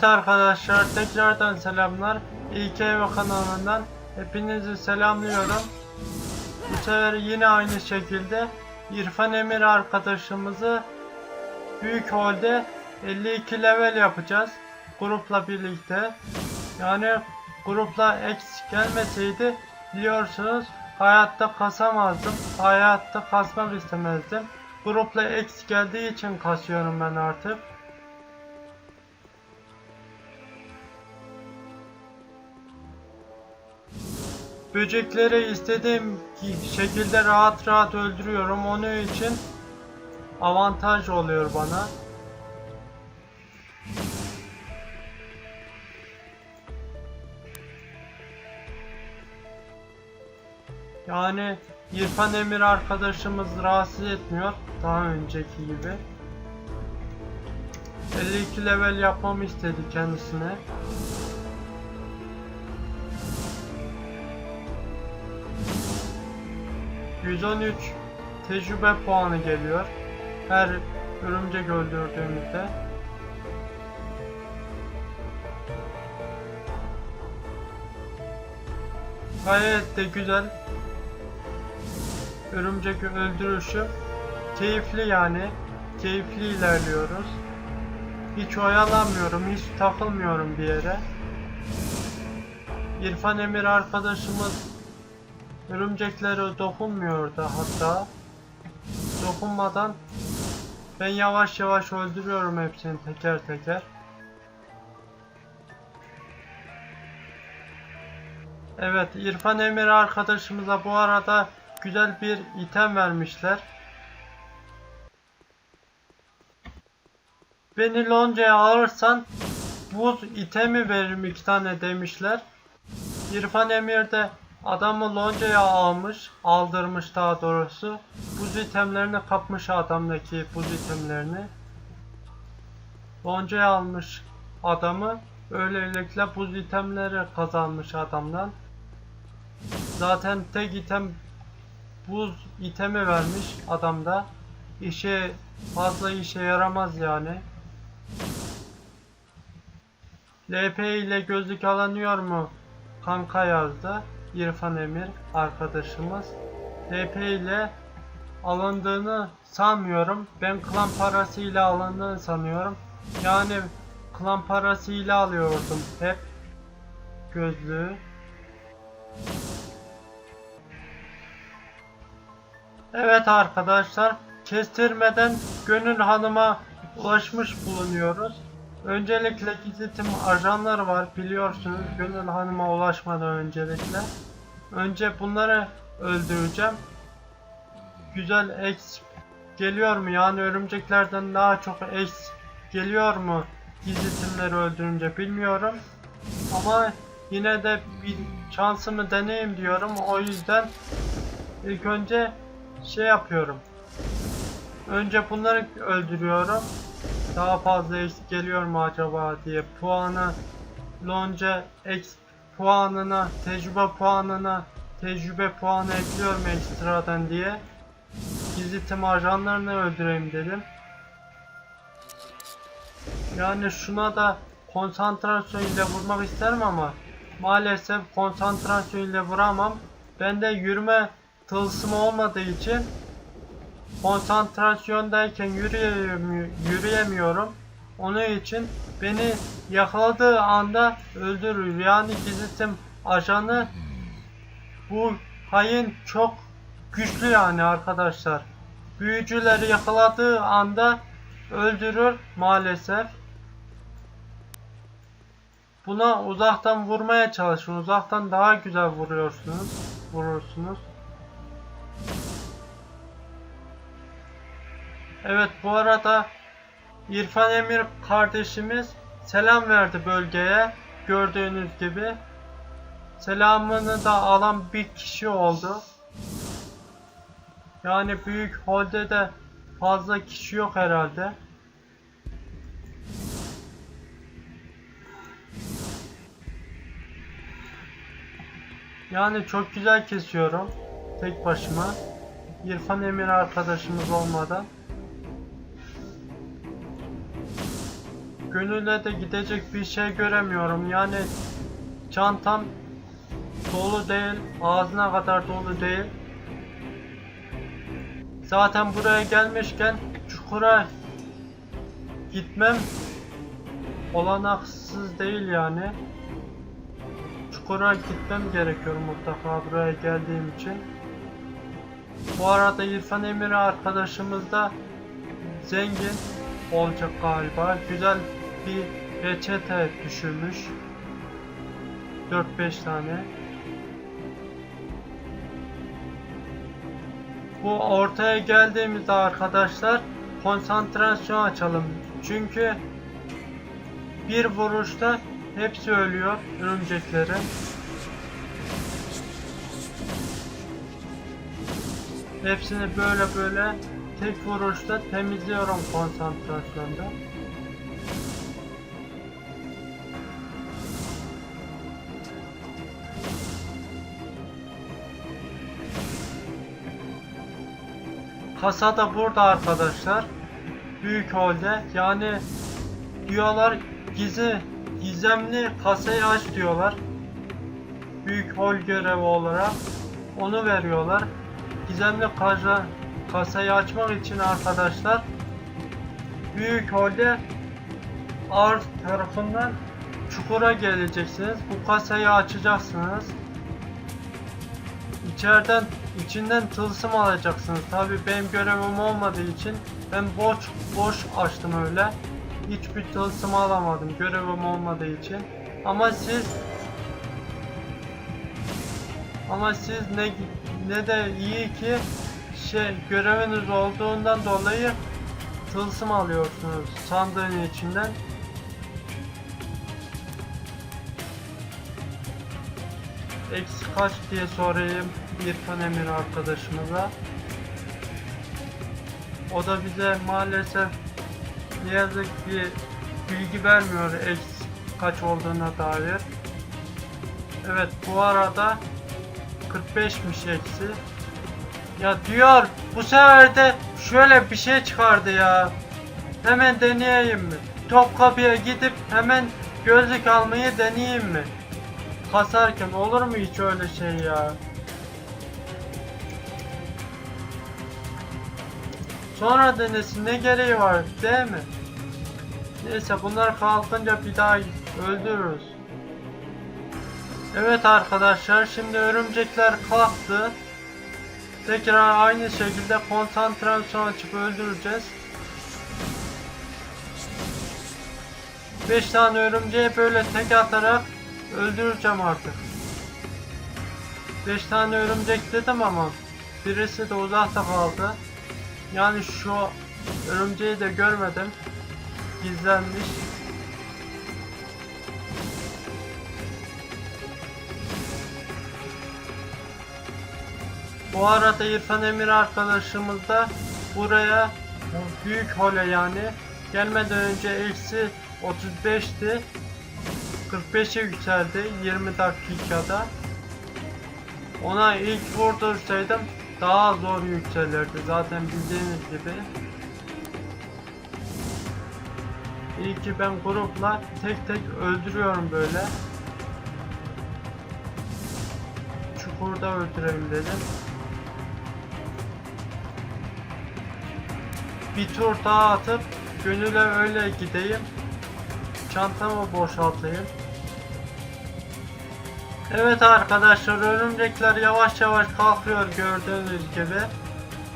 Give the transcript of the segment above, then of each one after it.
Evet arkadaşlar tekrardan selamlar. İlk Ev kanalından hepinizi selamlıyorum. Bu sefer yine aynı şekilde İrfan Emir arkadaşımızı büyük holde 52 level yapacağız. Grupla birlikte. Yani grupla X gelmeseydi biliyorsunuz hayatta kasamazdım. Hayatta kasmak istemezdim. Grupla X geldiği için kasıyorum ben artık. Böcekleri istediğim şekilde rahat rahat öldürüyorum. Onun için avantaj oluyor bana. Yani İrfan Emir arkadaşımız rahatsız etmiyor daha önceki gibi. 52 level yapmamı istedi kendisine. ...113 tecrübe puanı geliyor. Her örümcek öldürdüğümüzde. Gayet de güzel. Örümcek öldürüşü. Keyifli yani. Keyifli ilerliyoruz. Hiç oyalanmıyorum, hiç takılmıyorum bir yere. İrfan Emir arkadaşımız örümceklere dokunmuyordu hatta. Dokunmadan ben yavaş yavaş öldürüyorum hepsini teker teker. Evet İrfan Emir arkadaşımıza bu arada güzel bir item vermişler. Beni loncaya alırsan buz itemi veririm iki tane demişler. İrfan Emir de adamı loncaya almış, aldırmış daha doğrusu. Buz itemlerini kapmış adamdaki buz itemlerini. Loncaya almış adamı. Öylelikle buz itemleri kazanmış adamdan. Zaten tek item buz itemi vermiş adamda. İşe fazla işe yaramaz yani. LP ile gözlük alınıyor mu? Kanka yazdı. İrfan Emir arkadaşımız. LP ile alındığını sanmıyorum. Ben klan parasıyla alındığını sanıyorum. Yani klan parasıyla alıyordum hep gözlüğü. Evet arkadaşlar, kestirmeden Gönül Hanım'a ulaşmış bulunuyoruz. Öncelikle gizitim ajanları var biliyorsunuz Gönül Hanım'a ulaşmadan öncelikle. Önce bunları öldüreceğim. Güzel X geliyor mu? Yani örümceklerden daha çok X geliyor mu? Gizitimleri öldürünce bilmiyorum. Ama yine de bir şansımı deneyeyim diyorum. O yüzden ilk önce şey yapıyorum. Önce bunları öldürüyorum. Daha fazla eksik geliyor mu acaba diye puanı lonca X puanına, tecrübe puanına tecrübe puanı ekliyorum ekstradan diye. Gizli tim ajanlarını öldüreyim dedim. Yani şuna da konsantrasyon ile vurmak isterim ama maalesef konsantrasyon ile vuramam. Bende yürüme tılsımı olmadığı için konsantrasyondayken yürüyemi- yürüyemiyorum. Onun için beni yakaladığı anda öldürür. Yani gizlitim ajanı bu hain çok güçlü yani arkadaşlar. Büyücüleri yakaladığı anda öldürür maalesef. Buna uzaktan vurmaya çalışın. Uzaktan daha güzel vuruyorsunuz. Vurursunuz. Evet bu arada İrfan Emir kardeşimiz selam verdi bölgeye. Gördüğünüz gibi. Selamını da alan bir kişi oldu. Yani büyük holde de fazla kişi yok herhalde. Yani çok güzel kesiyorum. Tek başıma. İrfan Emir arkadaşımız olmadan. Gönüle de gidecek bir şey göremiyorum. Yani çantam dolu değil, ağzına kadar dolu değil. Zaten buraya gelmişken çukura gitmem olanaksız değil yani. Çukura gitmem gerekiyor mutlaka buraya geldiğim için. Bu arada İrfan Emir arkadaşımız da zengin olacak galiba. Güzel bir reçete düşürmüş. 4-5 tane. Bu ortaya geldiğimizde arkadaşlar konsantrasyon açalım. Çünkü bir vuruşta hepsi ölüyor örümceklerin. Hepsini böyle böyle tek vuruşta temizliyorum konsantrasyonda. Kasa da burada arkadaşlar. Büyük holde. Yani diyorlar gizli gizemli kasayı aç diyorlar. Büyük hol görevi olarak onu veriyorlar. Gizemli kasa, kasayı açmak için arkadaşlar büyük holde arz tarafından çukura geleceksiniz. Bu kasayı açacaksınız. İçeriden içinden tılsım alacaksınız. Tabi benim görevim olmadığı için ben boş boş açtım öyle. Hiçbir tılsım alamadım görevim olmadığı için. Ama siz ama siz ne ne de iyi ki şey göreviniz olduğundan dolayı tılsım alıyorsunuz sandığın içinden. Eksi kaç diye sorayım İrfan Emir arkadaşımıza. O da bize maalesef ne yazık ki bilgi vermiyor eksi kaç olduğuna dair. Evet bu arada 45'miş eksi. Ya diyor bu sefer de şöyle bir şey çıkardı ya. Hemen deneyeyim mi? Topkapı'ya gidip hemen gözlük almayı deneyeyim mi? Kasarken olur mu hiç öyle şey ya? Sonra denesin ne gereği var değil mi? Neyse bunlar kalkınca bir daha öldürürüz. Evet arkadaşlar şimdi örümcekler kalktı. Tekrar aynı şekilde konsantrasyon açıp öldüreceğiz. 5 tane örümceği böyle tek atarak öldüreceğim artık. 5 tane örümcek dedim ama birisi de uzakta kaldı. Yani şu örümceği de görmedim. Gizlenmiş. Bu arada İrfan Emir arkadaşımız da buraya bu büyük hole yani gelmeden önce eksi 35'ti 45'e yükseldi 20 dakikada ona ilk vurdursaydım daha zor yükselirdi zaten bildiğiniz gibi İyi ki ben grupla tek tek öldürüyorum böyle Çukurda öldürelim dedim bir tur daha atıp gönüle öyle gideyim. Çantamı boşaltayım. Evet arkadaşlar örümcekler yavaş yavaş kalkıyor gördüğünüz gibi.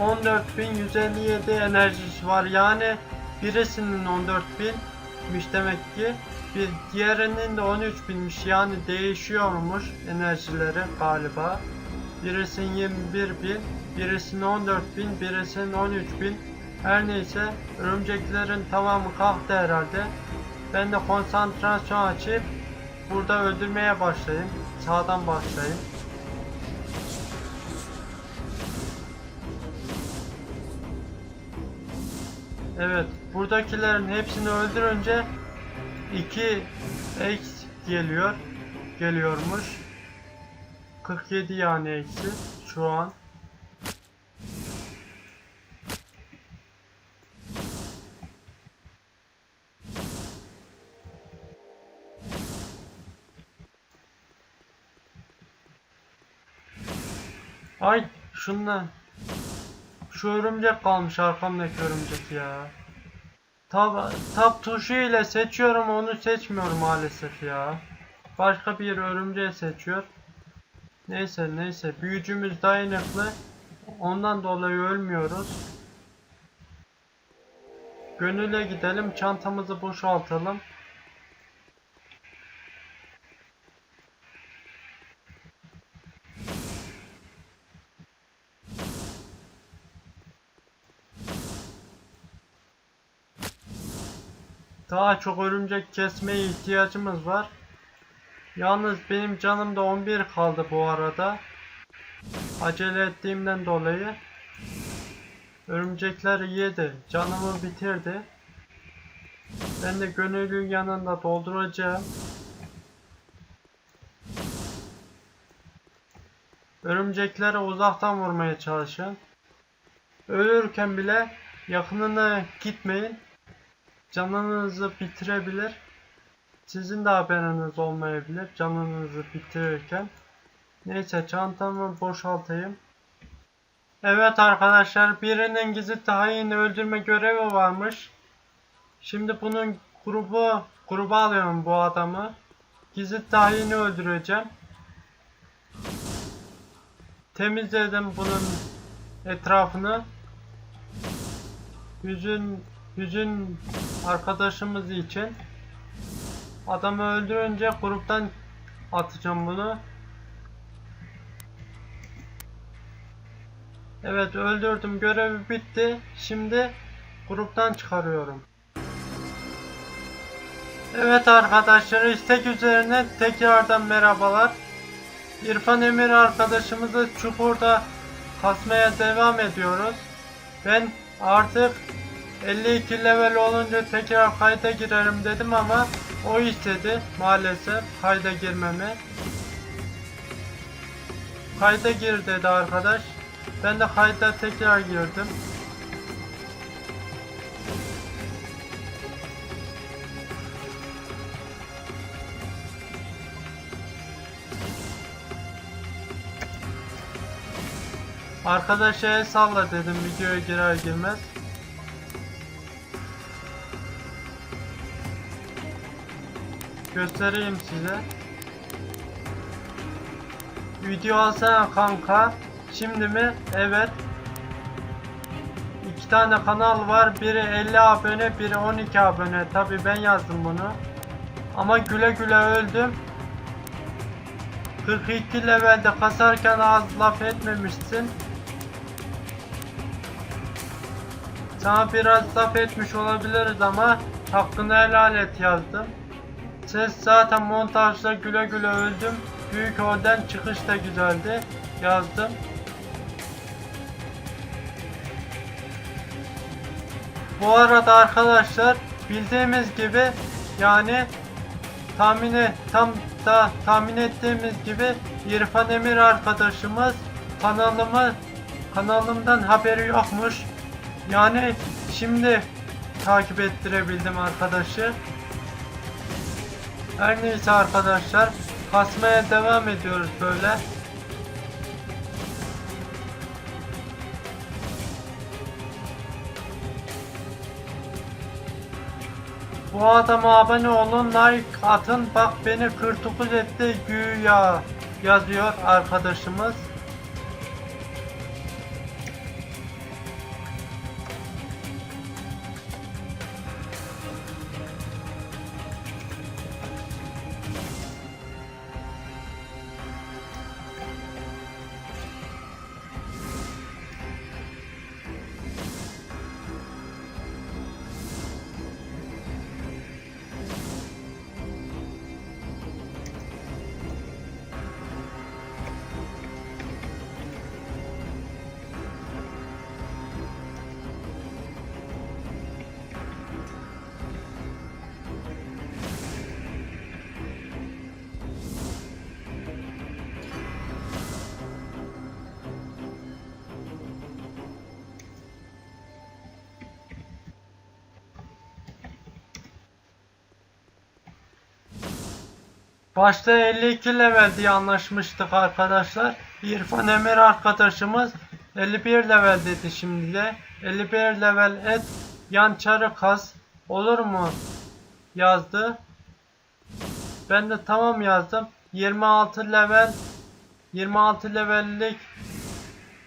14.157 enerjisi var yani birisinin 14.000'miş demek ki bir diğerinin de 13.000'miş yani değişiyormuş enerjileri galiba. Birisinin 21.000, birisinin 14.000, birisinin 13.000 her neyse örümceklerin tamamı kalktı herhalde. Ben de konsantrasyon açıp burada öldürmeye başlayayım. Sağdan başlayayım. Evet, buradakilerin hepsini öldürünce 2 X geliyor. Geliyormuş. 47 yani eksi şu an. Ay şundan. Şu örümcek kalmış arkamdaki örümcek ya. Tab, tab tuşu ile seçiyorum onu seçmiyor maalesef ya. Başka bir örümceği seçiyor. Neyse neyse büyücümüz dayanıklı. Ondan dolayı ölmüyoruz. Gönüle gidelim çantamızı boşaltalım. Daha çok örümcek kesmeye ihtiyacımız var. Yalnız benim canım da 11 kaldı bu arada. Acele ettiğimden dolayı. Örümcekler yedi. Canımı bitirdi. Ben de gönüllünün yanında dolduracağım. Örümceklere uzaktan vurmaya çalışın. Ölürken bile yakınına gitmeyin. Canınızı bitirebilir. Sizin de haberiniz olmayabilir canınızı bitirirken. Neyse çantamı boşaltayım. Evet arkadaşlar birinin gizli tahini öldürme görevi varmış. Şimdi bunun grubu gruba alıyorum bu adamı. Gizli tahini öldüreceğim. Temizledim bunun etrafını. Hüzün hüzün arkadaşımız için. Adamı öldürünce gruptan atacağım bunu. Evet öldürdüm görevi bitti. Şimdi gruptan çıkarıyorum. Evet arkadaşlar istek üzerine tekrardan merhabalar. İrfan Emir arkadaşımızı çukurda kasmaya devam ediyoruz. Ben artık 52 level olunca tekrar kayda girerim dedim ama o istedi maalesef kayda girmemi. Kayda gir dedi arkadaş. Ben de kayda tekrar girdim. Arkadaşa el salla dedim videoya girer girmez. Göstereyim size. Video alsana kanka. Şimdi mi? Evet. İki tane kanal var. Biri 50 abone, biri 12 abone. Tabi ben yazdım bunu. Ama güle güle öldüm. 42 levelde kasarken az laf etmemişsin. Sana biraz laf etmiş olabiliriz ama hakkını helal et yazdım. Ses zaten montajda güle güle öldüm. Büyük holden çıkış da güzeldi. Yazdım. Bu arada arkadaşlar bildiğimiz gibi yani tahmini tam da tahmin ettiğimiz gibi İrfan Emir arkadaşımız kanalımı kanalımdan haberi yokmuş. Yani şimdi takip ettirebildim arkadaşı. Her neyse arkadaşlar kasmaya devam ediyoruz böyle. Bu adama abone olun, like atın. Bak beni 49 etti güya yazıyor arkadaşımız. Başta 52 level diye anlaşmıştık arkadaşlar. İrfan Emir arkadaşımız 51 level dedi şimdi de. 51 level et yançarı kas olur mu yazdı. Ben de tamam yazdım. 26 level 26 levellik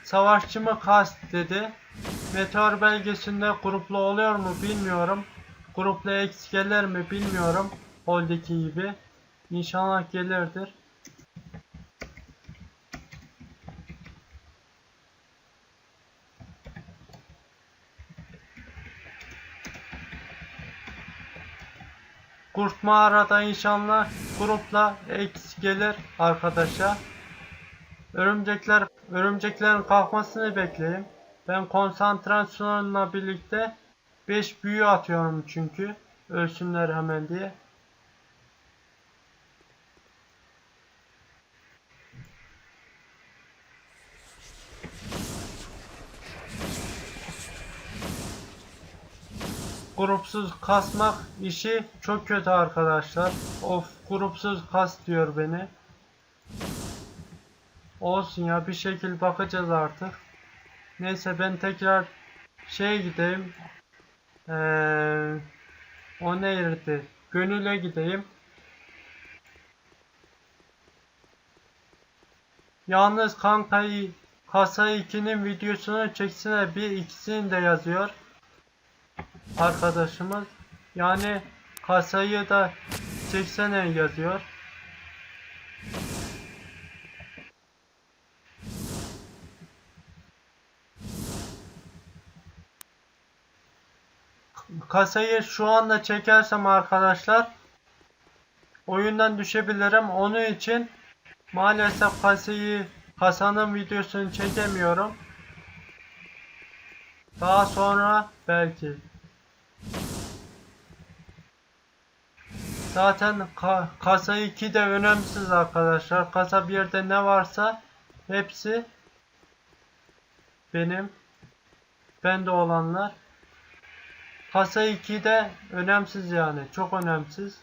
savaşçımı kas dedi. Meteor belgesinde gruplu oluyor mu bilmiyorum. Gruplu X gelir mi bilmiyorum. Hold'deki gibi. İnşallah gelirdir. Kurt mağarada inşallah grupla X gelir arkadaşa. Örümcekler, örümceklerin kalkmasını bekleyeyim. Ben konsantrasyonla birlikte 5 büyü atıyorum çünkü. Ölsünler hemen diye. Grupsuz kasmak işi çok kötü arkadaşlar. Of grupsuz kas diyor beni. Olsun ya bir şekil bakacağız artık. Neyse ben tekrar şey gideyim. Ee, o neydi? Gönüle gideyim. Yalnız kankayı kasa 2'nin videosunu çeksene bir ikisini de yazıyor. Arkadaşımız. Yani kasayı da çeksene yazıyor. kasayı şu anda çekersem arkadaşlar oyundan düşebilirim. Onun için maalesef kasayı kasanın videosunu çekemiyorum. Daha sonra belki. Zaten ka kasa 2 de önemsiz arkadaşlar. Kasa 1'de ne varsa hepsi benim. Bende olanlar. Kasa 2 de önemsiz yani. Çok önemsiz.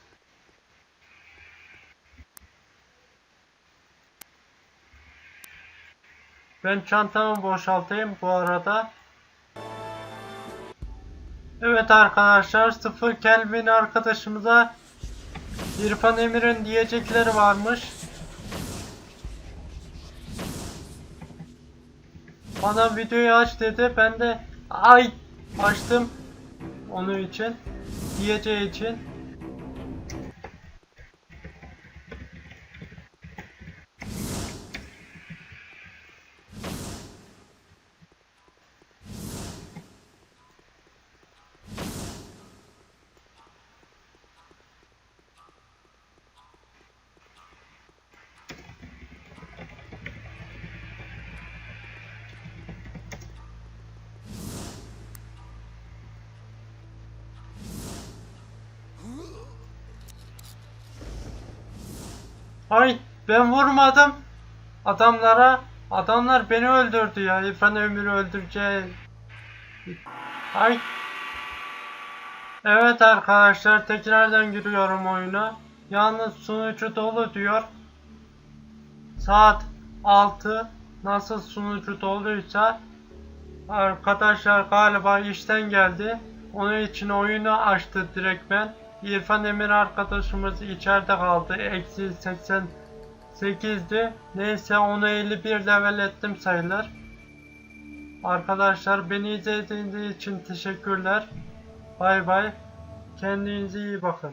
Ben çantamı boşaltayım bu arada. Evet arkadaşlar sıfır Kelvin arkadaşımıza İrfan Emir'in diyecekleri varmış. Bana videoyu aç dedi. Ben de ay açtım. Onun için. Diyeceği için. Ay ben vurmadım adamlara. Adamlar beni öldürdü ya. İrfan Ömür'ü öldüreceği. Ay. Evet arkadaşlar tekrardan giriyorum oyuna. Yalnız sunucu dolu diyor. Saat 6 nasıl sunucu doluysa arkadaşlar galiba işten geldi. Onun için oyunu açtı direkt ben. İrfan Emir arkadaşımız içeride kaldı. Eksi 88'di. Neyse onu 51 level ettim sayılır. Arkadaşlar beni izlediğiniz için teşekkürler. Bay bay. Kendinize iyi bakın.